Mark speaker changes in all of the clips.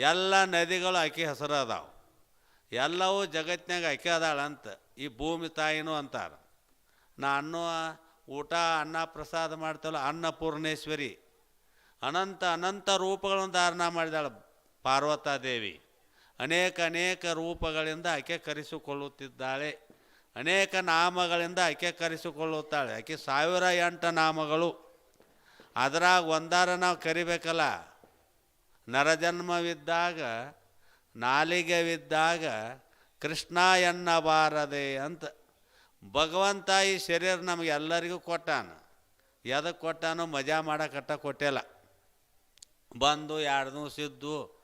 Speaker 1: ಎಲ್ಲ ನದಿಗಳು ಆಕೆ ಹೆಸರು ಅದಾವೆ. ಎಲ್ಲವೂ ಜಗತ್ತಿನಾಗ ಆಕೆ ಅದಾಳಂತ. ಈ ಭೂಮಿ ತಾಯಿನೂ ಅಂತಾರೆ. ನಾ ಅನ್ನೋ ಊಟ, ಅನ್ನ ಪ್ರಸಾದ ಮಾಡ್ತೇವಲ್ಲ, ಅನ್ನಪೂರ್ಣೇಶ್ವರಿ. ಅನಂತ ಅನಂತ ರೂಪಗಳನ್ನು ಧಾರಣ ಮಾಡಿದಾಳೆ ಪಾರ್ವತಾದೇವಿ. ಅನೇಕ ಅನೇಕ ರೂಪಗಳಿಂದ ಆಕೆ ಕರೆಸಿಕೊಳ್ಳುತ್ತಿದ್ದಾಳೆ. ಅನೇಕ ನಾಮಗಳಿಂದ ಆಕೆ ಕರೆಸಿಕೊಳ್ಳುತ್ತಾಳೆ. ಆಕೆ ಸಾವಿರ ಎಂಟು ನಾಮಗಳು. ಅದರಾಗ ಒಂದಾರ ನಾವು ಕರಿಬೇಕಲ್ಲ. ನರಜನ್ಮವಿದ್ದಾಗ, ನಾಲಿಗೆವಿದ್ದಾಗ ಕೃಷ್ಣ ಎನ್ನಬಾರದೆ ಅಂತ ಭಗವಂತ ಈ ಶರೀರ ನಮಗೆಲ್ಲರಿಗೂ ಕೊಟ್ಟಾನ. ಎದಕ್ಕೆ ಕೊಟ್ಟಾನೋ ಮಜಾ ಮಾಡಕಟ್ಟ ಕೊಟ್ಟಿಲ್ಲ. ಬಂದು ಎರಡು ದಿವಸ ಇದ್ದು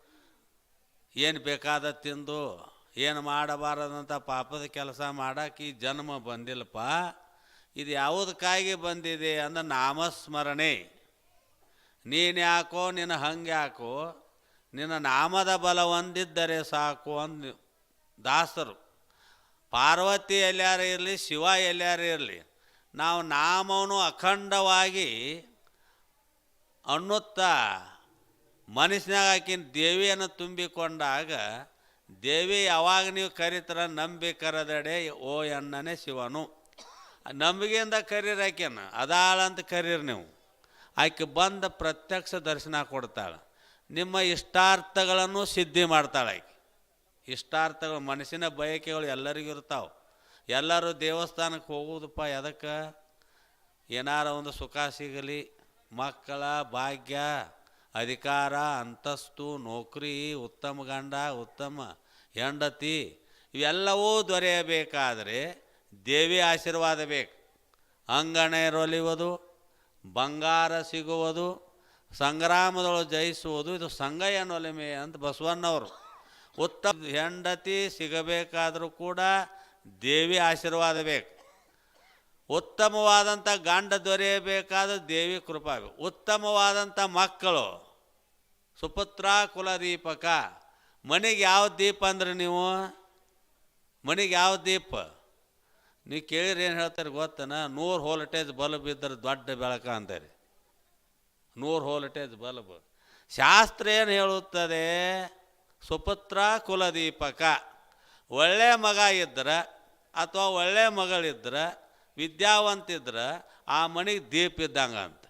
Speaker 1: ಏನು ಬೇಕಾದ ತಿಂದು ಏನು ಮಾಡಬಾರದಂಥ ಪಾಪದ ಕೆಲಸ ಮಾಡಕ್ಕೆ ಈ ಜನ್ಮ ಬಂದಿಲ್ಲಪ್ಪ. ಇದು ಯಾವುದಕ್ಕಾಗಿ ಬಂದಿದೆ ಅಂದ್ರೆ ನಾಮಸ್ಮರಣೆ. ನೀನು ಯಾಕೋ, ನಿನ್ನ ಹಂಗೆ ಯಾಕೋ, ನಿನ್ನ ನಾಮದ ಬಲ ಹೊಂದಿದ್ದರೆ ಸಾಕು ಅಂದು ದಾಸರು. ಪಾರ್ವತಿ ಎಲ್ಲಾರು ಇರಲಿ, ಶಿವ ಎಲ್ಲಾರು ಇರಲಿ, ನಾವು ನಾಮವನ್ನು ಅಖಂಡವಾಗಿ ಅನ್ನುತ್ತಾ ಮನಸ್ಸಿನಾಗ ಆಕಿನ ದೇವಿಯನ್ನು ತುಂಬಿಕೊಂಡಾಗ, ದೇವಿ ಯಾವಾಗ ನೀವು ಕರಿತರ ನಂಬಿ ಕರೆದಡೆ, ಓ ಎಣ್ಣನೇ ಶಿವನು. ನಂಬಿಕೆಯಿಂದ ಕರೀರಿ ಅದಾಳಂತ ಕರೀರಿ ನೀವು. ಆಕೆ ಬಂದ ಪ್ರತ್ಯಕ್ಷ ದರ್ಶನ ಕೊಡ್ತಾಳೆ. ನಿಮ್ಮ ಇಷ್ಟಾರ್ಥಗಳನ್ನು ಸಿದ್ಧಿ ಮಾಡ್ತಾಳೆ ಆಕೆ. ಇಷ್ಟಾರ್ಥಗಳು, ಮನಸ್ಸಿನ ಬಯಕೆಗಳು ಎಲ್ಲರಿಗೂ ಇರ್ತಾವೆ. ಎಲ್ಲರೂ ದೇವಸ್ಥಾನಕ್ಕೆ ಹೋಗೋದಪ್ಪ ಎದಕ್ಕೆ? ಏನಾರ ಒಂದು ಸುಖ ಸಿಗಲಿ, ಮಕ್ಕಳ ಭಾಗ್ಯ, ಅಧಿಕಾರ, ಅಂತಸ್ತು, ನೌಕರಿ, ಉತ್ತಮ ಗಂಡ, ಉತ್ತಮ ಹೆಂಡತಿ, ಇವೆಲ್ಲವೂ ದೊರೆಯಬೇಕಾದರೆ ದೇವಿ ಆಶೀರ್ವಾದ ಬೇಕು. ಅಂಗಣ ರೊಲಿಯುವುದು ಬಂಗಾರ ಸಿಗುವುದು, ಸಂಗ್ರಾಮದೊಳಗೆ ಜಯಿಸುವುದು, ಇದು ಸಂಗಯ್ಯನೊಲಿಮೆ ಅಂತ ಬಸವಣ್ಣವರು. ಉತ್ತಮ ಹೆಂಡತಿ ಸಿಗಬೇಕಾದರೂ ಕೂಡ ದೇವಿ ಆಶೀರ್ವಾದ ಬೇಕು. ಉತ್ತಮವಾದಂಥ ಗಂಡ ದೊರೆಯಬೇಕಾದ ದೇವಿ ಕೃಪಾ. ಉತ್ತಮವಾದಂಥ ಮಕ್ಕಳು, ಸುಪುತ್ರ ಕುಲದೀಪಕ ಮನೆಗೆ ಯಾವ ದೀಪ ಅಂದ್ರೆ ನೀವು? ಮನೆಗೆ ಯಾವ ದೀಪ? ನೀವು ಕೇಳಿರಿ ಏನು ಹೇಳ್ತಾರೆ ಗೊತ್ತನ? ನೂರು ಹೋಲ್ಟೇಜ್ ಬಲ್ಬ್ ಇದ್ದರೆ ದೊಡ್ಡ ಬೆಳಕ ಅಂತಾರೆ. ನೂರು ಹೋಲ್ಟೇಜ್ ಬಲ್ಬ್. ಶಾಸ್ತ್ರ ಏನು ಹೇಳುತ್ತದೆ? ಸುಪುತ್ರ ಕುಲದೀಪಕ. ಒಳ್ಳೆಯ ಮಗ ಇದ್ದರೆ ಅಥವಾ ಒಳ್ಳೆಯ ಮಗಳಿದ್ರೆ, ವಿದ್ಯಾವಂತಿದ್ರೆ ಆ ಮನೆಗೆ ದೀಪ ಇದ್ದಂಗೆ ಅಂತ.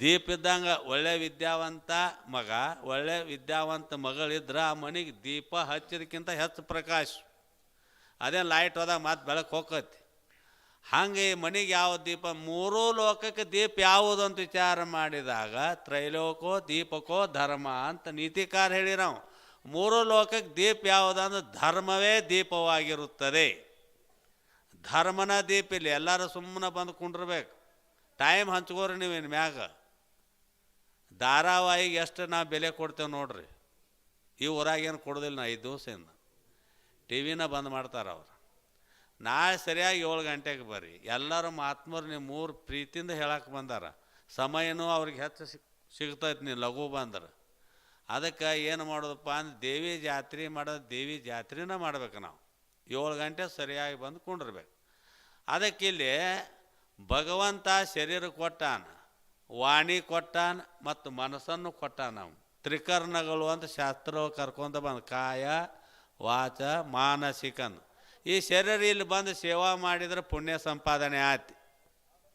Speaker 1: ದೀಪ ಇದ್ದಂಗೆ ಒಳ್ಳೆ ವಿದ್ಯಾವಂತ ಮಗ, ಒಳ್ಳೆ ವಿದ್ಯಾವಂತ ಮಗಳಿದ್ರೆ ಆ ಮನೆಗೆ ದೀಪ ಹಚ್ಚಿದಕ್ಕಿಂತ ಹೆಚ್ಚು ಪ್ರಕಾಶ. ಅದೇ ಲೈಟ್ ಹೋದಾಗ ಮತ್ತೆ ಬೆಳಕು ಹೋಗತಿ ಹಾಗೆ ಮನೆಗೆ ಯಾವ ದೀಪ? ಮೂರೂ ಲೋಕಕ್ಕೆ ದೀಪ ಯಾವುದು ಅಂತ ವಿಚಾರ ಮಾಡಿದಾಗ ತ್ರೈಲೋಕೋ, ದೀಪಕೋ, ಧರ್ಮ ಅಂತ ನೀತಿಕಾರ ಹೇಳಿ ನಾವು ಮೂರು ಲೋಕಕ್ಕೆ ದೀಪ ಯಾವುದಂದ್ರೆ ಧರ್ಮವೇ ದೀಪವಾಗಿರುತ್ತದೆ. ಧರ್ಮನ ದೀಪ ಇಲ್ಲಿ, ಎಲ್ಲರೂ ಸುಮ್ಮನೆ ಬಂದು ಕುಂಡ್ರಬೇಕು. ಟೈಮ್ ಹಂಚ್ಕೋರಿ ನೀವು ಇನ್ನು ಮ್ಯಾಗ. ಧಾರಾವಾಹಿಗೆ ಎಷ್ಟು ನಾವು ಬೆಲೆ ಕೊಡ್ತೇವೆ ನೋಡ್ರಿ. ಈ ಊರಾಗೇನು ಕೊಡೋದಿಲ್ಲ ನಾ ಐದು ದಿವಸದಿಂದ. ಟಿ ವಿನ ಬಂದ್ ಮಾಡ್ತಾರೆ ಅವ್ರು. ನಾಳೆ ಸರಿಯಾಗಿ ಏಳು ಗಂಟೆಗೆ ಬರ್ರಿ. ಎಲ್ಲರೂ ಮಾತ್ಮರು ನಿಮ್ಮ ಮೂರು ಪ್ರೀತಿಯಿಂದ ಹೇಳಕ್ಕೆ ಬಂದಾರ. ಸಮಯನೂ ಅವ್ರಿಗೆ ಹೆಚ್ಚು ಸಿಕ್, ಸಿಗ್ತೈತೆ ನೀವು ಲಘು ಬಂದ್ರೆ. ಅದಕ್ಕೆ ಏನು ಮಾಡೋದಪ್ಪ ಅಂದ್ರೆ ದೇವಿ ಜಾತ್ರೆ ಮಾಡೋದು ದೇವಿ ಜಾತ್ರೆನ ಮಾಡ್ಬೇಕು ನಾವು. ಏಳು ಗಂಟೆ ಸರಿಯಾಗಿ ಬಂದು ಕುಂಡಿರ್ಬೇಕು. ಅದಕ್ಕೆ ಇಲ್ಲಿ ಭಗವಂತ ಶರೀರ ಕೊಟ್ಟಾನ, ವಾಣಿ ಕೊಟ್ಟಾನ ಮತ್ತು ಮನಸ್ಸನ್ನು ಕೊಟ್ಟಾನ ನಾವು ತ್ರಿಕರ್ಣಗಳು ಅಂತ ಶಾಸ್ತ್ರ ಕರ್ಕೊಂತ ಬಂದು ಕಾಯ ವಾಚ ಮಾನಸಿಕನ್. ಈ ಶರೀರ ಇಲ್ಲಿ ಬಂದು ಸೇವಾ ಮಾಡಿದರೆ ಪುಣ್ಯ ಸಂಪಾದನೆ ಆಯ್ತು.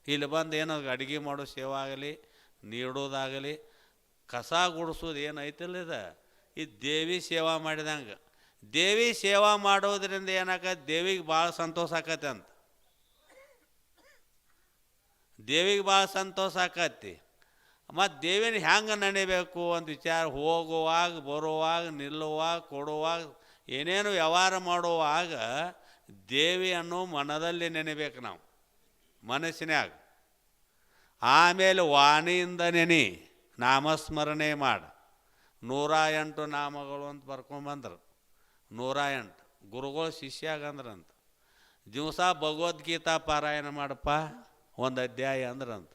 Speaker 1: ಇಲ್ಲಿ ಬಂದು ಏನೋ ಅಡುಗೆ ಮಾಡೋ ಸೇವಾ ಆಗಲಿ, ನೀಡೋದಾಗಲಿ, ಕಸ ಗುಡಿಸೋದು ಏನೈತಿಲ್ಲ ಇದು. ಈ ದೇವಿ ಸೇವಾ ಮಾಡಿದಂಗೆ. ದೇವಿ ಸೇವಾ ಮಾಡೋದ್ರಿಂದ ಏನಾಕತ್ತೆ ದೇವಿಗೆ ಭಾಳ ಸಂತೋಷ ಆಕತ್ತೆ ಅಂತ. ದೇವಿಗೆ ಭಾಳ ಸಂತೋಷ ಆಕತಿ ಮತ್ತು ದೇವಿನ ಹ್ಯಾಂಗೆ ನಡಿಬೇಕು ಅಂತ ವಿಚಾರ ಹೋಗುವಾಗ, ಬರುವಾಗ, ನಿಲ್ಲುವಾಗ, ಕೊಡುವಾಗ ಏನೇನು ವ್ಯವಹಾರ ಮಾಡುವಾಗ ದೇವಿಯನ್ನು ಮನದಲ್ಲಿ ನೆನೆಬೇಕು ನಾವು ಮನಸ್ಸಿನಾಗ ಆಮೇಲೆ ವಾಣಿಯಿಂದ ನೆನೆ, ನಾಮಸ್ಮರಣೆ ಮಾಡಿ. ನೂರ ಎಂಟು ನಾಮಗಳು ಅಂತ ಬರ್ಕೊಂಬಂದ್ರು. ನೂರ ಎಂಟು. ಗುರುಗಳು ಶಿಷ್ಯಾಗಂದ್ರಂತ. ದಿವಸ ಭಗವದ್ಗೀತಾ ಪಾರಾಯಣ ಮಾಡಪ್ಪ, ಒಂದು ಅಧ್ಯಾಯ ಅಂದ್ರಂತ.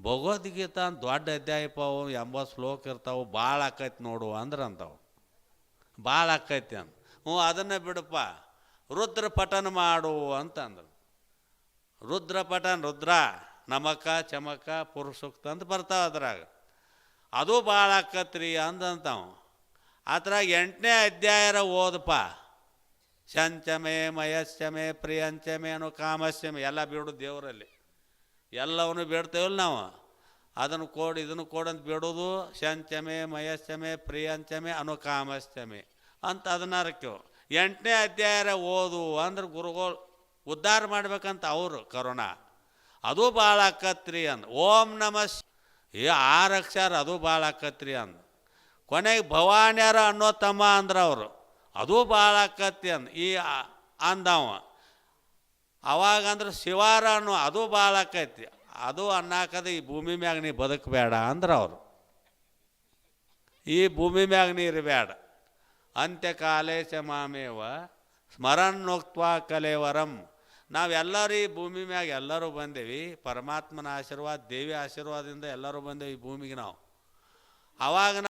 Speaker 1: ಭಗವದ್ಗೀತಾ ಅಂತ ದೊಡ್ಡ ಅಧ್ಯಾಯಪ್ಪ, ಅವು ಎಂಬತ್ತು ಶ್ಲೋಕ ಇರ್ತಾವೆ ಭಾಳ ಆಕೈತಿ ನೋಡು ಅಂದ್ರಂತವು. ಭಾಳ ಆಕೈತಿ ಅಂತ ಹ್ಞೂ, ಅದನ್ನೇ ಬಿಡಪ್ಪ. ರುದ್ರ ಪಠನ ಮಾಡು ಅಂತಂದ್ರು. ರುದ್ರ ಪಠನ್, ರುದ್ರ, ನಮಕ, ಚಮಕ, ಪುರುಷುಕ್ತ ಅಂತ ಬರ್ತಾವ ಅದ್ರಾಗ. ಅದು ಭಾಳ ಆಕತ್ರಿ ಅಂದಂತಾವ. ಅದ್ರಾಗ ಎಂಟನೇ ಅಧ್ಯಾಯರ ಓದಪ್ಪ ಶಂಚಮೆ ಮಯಶ್ಚಮೆ ಪ್ರಿಯಂಚಮೆ ಅನ್ನೋ ಕಾಮಶ್ಚಮೆ. ಎಲ್ಲ ಬಿಡು ದೇವರಲ್ಲಿ. ಎಲ್ಲವನ್ನು ಬಿಡ್ತೇವಲ್ಲ ನಾವು. ಅದನ್ನು ಕೊಡು, ಇದನ್ನು ಕೊಡು ಅಂತ ಬಿಡೋದು ಶಂಚಮೆ ಮಯಶ್ಚಮೆ ಪ್ರಿಯಂಚಮೆ ಅನ್ನೋ ಅಂತ ಅದನ್ನ ಅರಕ್ಯವು ಎಂಟನೇ ಅಧ್ಯಾಯರ ಓದು ಅಂದ್ರೆ ಗುರುಗಳು ಉದ್ಧಾರ ಮಾಡ್ಬೇಕಂತ ಅವರು ಕರೋನಾ ಅದು ಭಾಳ ಆಕತ್ರಿ ಅಂದ್. ಓಂ ನಮಸ್ ಏ ಆರು ಅಕ್ಷರ ಅದು ಭಾಳ ಆಕತ್ರಿ ಅಂದ. ಕೊನೆಗೆ ಭವಾನ್ಯರ ಅನ್ನೋ ತಮ್ಮ ಅಂದ್ರೆ ಅವರು. ಅದು ಭಾಳ ಆಕತ್ತಿ ಅಂದ್. ಈ ಅಂದವ. ಅವಾಗಂದ್ರೆ ಶಿವಾರ ಅನ್ನೋ ಅದು ಭಾಳ ಆಕೈತಿ ಅದು ಅನ್ನಾಕದ ಈ ಭೂಮಿ ಮ್ಯಾಗ ನೀ ಬದುಕಬೇಡ ಅಂದ್ರೆ ಅವರು. ಈ ಭೂಮಿ ಮ್ಯಾಗ ನೀ ಇರಬೇಡ. ಅಂತ್ಯಕಾಲೇ ಚ ಮಾಮೇವ ಕಲೆವರಂ. ಕಲೇವರಂ ನಾವೆಲ್ಲರೂ ಈ ಭೂಮಿ ಮ್ಯಾಗ ಎಲ್ಲರೂ ಬಂದೇವಿ. ಪರಮಾತ್ಮನ ಆಶೀರ್ವಾದ, ದೇವಿ ಆಶೀರ್ವಾದದಿಂದ ಎಲ್ಲರೂ ಬಂದೇವಿ ಈ ಭೂಮಿಗೆ ನಾವು. ಅವಾಗ